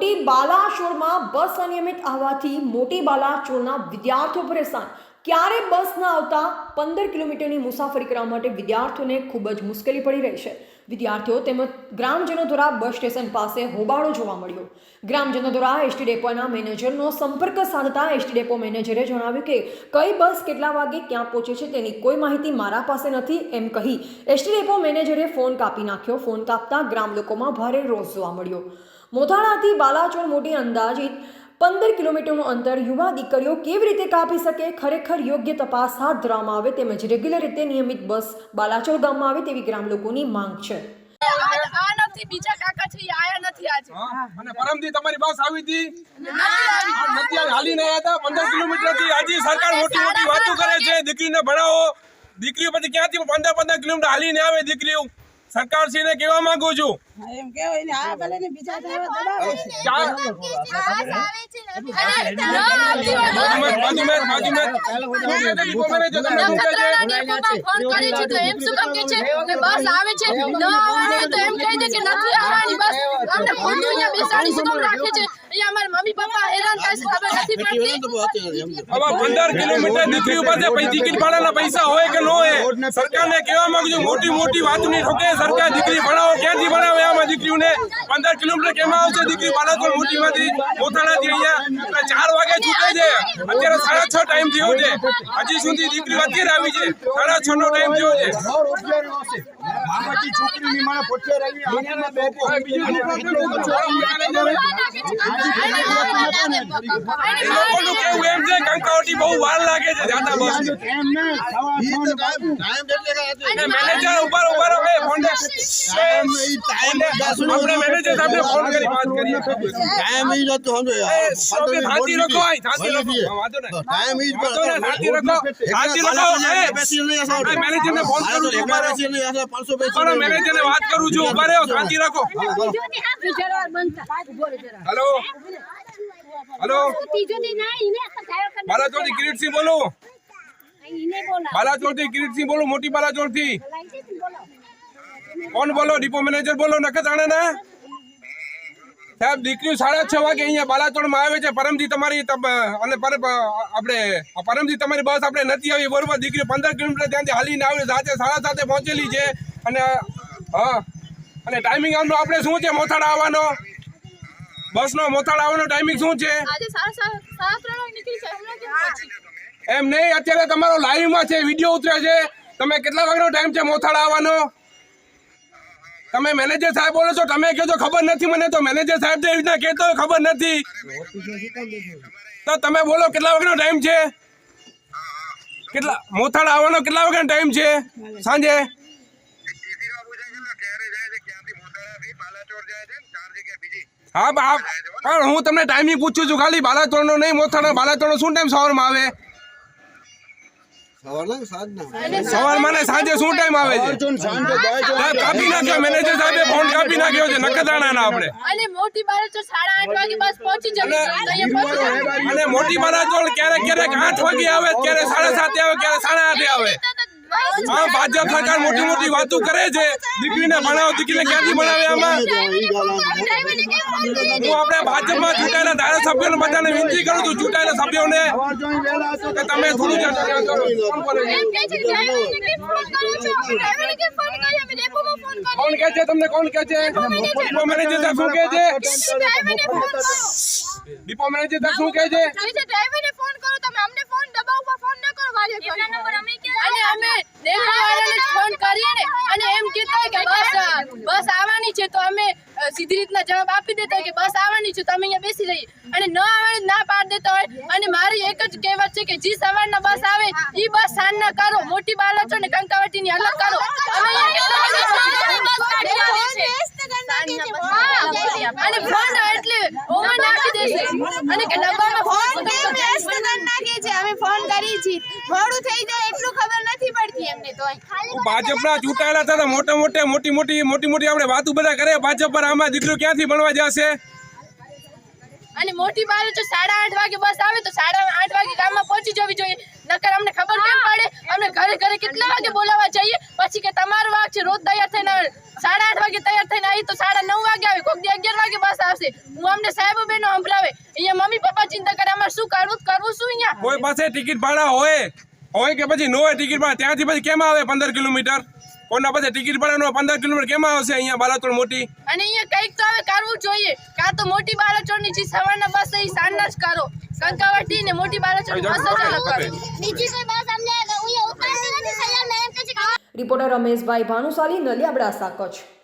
મોટી બાલાચોરમાં બસ અનિયમિત આવવાથી મોટી બાલાચોરના વિદ્યાર્થીઓ પરેશાન. ક્યારે બસ ન આવતા પંદર કિલોમીટરની મુસાફરી કરવા માટે વિદ્યાર્થીઓને ખૂબ જ મુશ્કેલી પડી રહી છે. વિદ્યાર્થીઓ તેમજ ગ્રામજનો દ્વારા બસ સ્ટેશન પાસે હોબાળો જોવા મળ્યો. ગ્રામજનો દ્વારા એસટી ડેપોના મેનેજરનો સંપર્ક સાધતા એસટી ડેપો મેનેજરે જણાવ્યું કે, કઈ બસ કેટલા વાગે ક્યાં પહોંચે છે તેની કોઈ માહિતી મારા પાસે નથી, એમ કહી એસટી ડેપો મેનેજરે ફોન કાપી નાખ્યો. ફોન કાપતા ગ્રામ લોકોમાં ભારે રોષ જોવા મળ્યો. મોથાળાથી બાલાચોર મોટી અંદાજિત પંદર કિલોમીટરનું અંતર યુવા દીકરીઓ કેવી રીતે કાપી શકે ખરેખર યોગ્ય તપાસ હાથ ધરવામાં આવે તેમજ રેગ્યુલર રીતે નિયમિત બસ બાલાચોર ગામમાં આવે તેવી ગ્રામ લોકોની માંગ છે. બીજા કાકા છે આયા નથી આજે. અને પરમદી તમારી બસ આવી હતી? નથી પંદર કિલોમીટરથી હજી સરકાર મોટી મોટી વાતો કરે છે. દીકરીને ભણાવો. દીકરીઓ પછી ક્યાંથી પંદર પંદર કિલોમીટર હાલીને આવે દીકરીઓ? સરકાર શ્રીને કહેવા માંગુ છું. એમ કેવાય ને આ ભલે ને બીજા એવા દબાવે છે ચાર થાય પંદર કિલોમીટર પાસે ટિકિટ ભાડાના પૈસા હોય કે ન હોય સરકારને કહેવા માંગુ છું મોટી મોટી વાતની ઠોકે સરકાર દીકરી ભણાવો ક્યાંથી ભણાવે આમાં દીકરીઓને પંદર કિલોમીટર કેમ આવશે? દીકરી બાળકો મોટીમાંથી પોતાનાથી અહીંયા ચાર વાગે છૂટે છે. અત્યારે સાડા છ ટાઈમ થયો છે. હજી સુધી દીકરી અત્યારે આવી છે. સાડા છ નો ટાઈમ થયો છે. બાબાજી છોકરીની મારા પોતે આવી આને બેઠો. એ લોકોનું કેવું એમ છે કંકાવટી બહુ વાર લાગે છે જાતા બસ એમ ને સવા એટલે કે મેનેજર ઉપર ઉપર બે ફોન આપણે મેનેજર સાહેબને ફોન કરી વાત કરીએ એ, શાંતિ રખો આય શાંતિ રખો વાંધો નહીં. વાંધો નહીં, શાંતિ રખો શાંતિ રાખો મેનેજરને ફોન કરું છું ઊભા રહો. મારા મેનેજરને વાત કરું છું. ઊભા રહો શાંતિ રાખો. હેલો. હેલો. બાલાચોરથી કિરીટસિંહ બોલું. બાલાચોરથી કિરીટસિંહ બોલો મોટી બાલાચોરથી કોણ બોલો? ડિપો મેનેજર બોલો નખત્રાણાના? સાહેબ દીકરી સાડા છ વાગે અહીંયા બાલાચોડમાં આવે છે. પરમજી તમારી અને પર આપણે પરમજી તમારી બસ આપણે નથી આવી. બરોબર દીકરી પંદર કિલોમીટર ત્યાંથી હાલીને આવી સાથે સાડા સાતે પહોંચેલી છે. અને હા. અને ટાઈમિંગ આમનો આપણે શું છે? મોથાળ આવવાનો? બસનો મોથાળ આવવાનો ટાઈમિંગ શું છે? એમ નહીં અત્યારે તમારો લાઈવમાં છે વીડિયો ઉતરે છે. તમે કેટલા વાગ્યાનો ટાઈમ છે મોથાળ આવવાનો? તમે મેનેજર સાહેબ બોલો છો તમે કહો છો ખબર નથી મને તો મેનેજર સાહેબ એવી રીતના કહેતો ખબર નથી. તો તમે બોલો કેટલા વાગ્યાનો ટાઈમ છે? કેટલા મોથાળ આવવાનો કેટલા વાગ્યાનો ટાઈમ છે? સાંજે? હા બા પણ હું તમને ટાઈમિંગ પૂછું છું ખાલી બાલાતોડનો નહીં મોથાડા બાલાતોડ શું ટાઈમ સવારમાં આવે? સવારમાં ને સાંજે શું ટાઈમ આવે છે? કાપી નાખ્યો મેનેજર સાહેબે ફોન કાપી નાખ્યો છે નખત્રાણાના આપણે. અને મોટી બાળક સાડા આઠ વાગે બસ પહોંચી. અને મોટી ક્યારેક ક્યારેક આઠ વાગે આવે ક્યારેક સાડા સાતે આવે ક્યારેક સાડા આઠે આવે. હા ભાજપ સરકાર મોટી મોટી વાતો કરે છે દીકરીને ભણાવો દીકરીને ક્યાંથી ભણાવે આમાં હું આપણે ભાજપમાં ચૂંટાયેલા ધારાસભ્યોને બધાને વિનંતી કરું છું ચૂંટાયેલા સભ્યોને કે તમે થોડું. કોણ કે છો? તમને કોણ કે છે ડિપો મેનેજર શું કે છે ડિપો મેનેજર શું કે છે ફોન કરો તમે અમને ફોન દબાવો પર ફોન ન કરો ઘડી. અને અમે ડેપોવાળાને ફોન કરીએ ને. અને એમ કહેતા કે બસ બસ આવવાની છે તો અમે સીધી રીતના જવાબ આપી દેતા કે બસ આવવાની છે તો અમે અહીંયા બેસી રહીએ. અને ન આવવાની ના પાડ દેતા હોય. અને મારી એક જ કહેવત છે કે જે સવારના બસ આવે એ બસ સાંજના કરો. મોટી બાળક છો ને કંકાવટીની અલગ કરો. અને ફોન એટલે ઓમાં નાખી દેશે. અને કે ડબ્બામાં ફોન કેમ વ્યસ્ત કરી નાખે છે અમે જીત મોડું થઈ જાય એટલું ખબર નથી પડતી એમને તો ભાજપના ચૂંટાયેલા હતા મોટા મોટા મોટી મોટી મોટી મોટી આપણે વાતો બધા કરે. ભાજપ પર આમાં દીકરો ક્યાંથી ભણવા જશે? અને મોટી બાર જો સાડા આઠ વાગે બસ આવે તો સાડા આઠ વાગે ગામમાં પહોંચી જવી જોઈએ. નકર અમને ખબર કેમ પડે? અમે ઘરે ઘરે કેટલા વાગે બોલાવવા જઈએ? પછી કે તમારો વાગ છે રોજ તૈયાર થઈને સાડા આઠ વાગે તૈયાર થઈને આવી તો સાડા નવ વાગે આવે. કોઈક દી અગિયાર વાગે બસ આવશે. હું અમને સાહેબ બેનો સંભળાવે. અહીંયા મમ્મી પપ્પા ચિંતા કરે અમારે શું કરવું? કરવું શું અહીંયા? કોઈ પાસે ટિકિટ ભાડા હોય હોય કે પછી નો હોય ટિકિટ ભાડા ત્યાંથી પછી કેમ આવે પંદર કિલોમીટર? કોના પાસે ટિકિટ ભાડા નો પંદર કિલોમીટર કેમ આવશે અહીંયા બાલાતોડ મોટી? અને અહીંયા કંઈક તો હવે કરવું જોઈએ. કાં તો મોટી બાળાચોરની જે સવારના બસ અહીં એ સાંજના જ કરો. કંકાવટી ને મોટી બાળાચોરની બસ જ અલગ કરો. બીજી કોઈ બસ રિપોર્ટર રમેશભાઈ ભાનુશાલી નલિયાબડાસા કચ્છ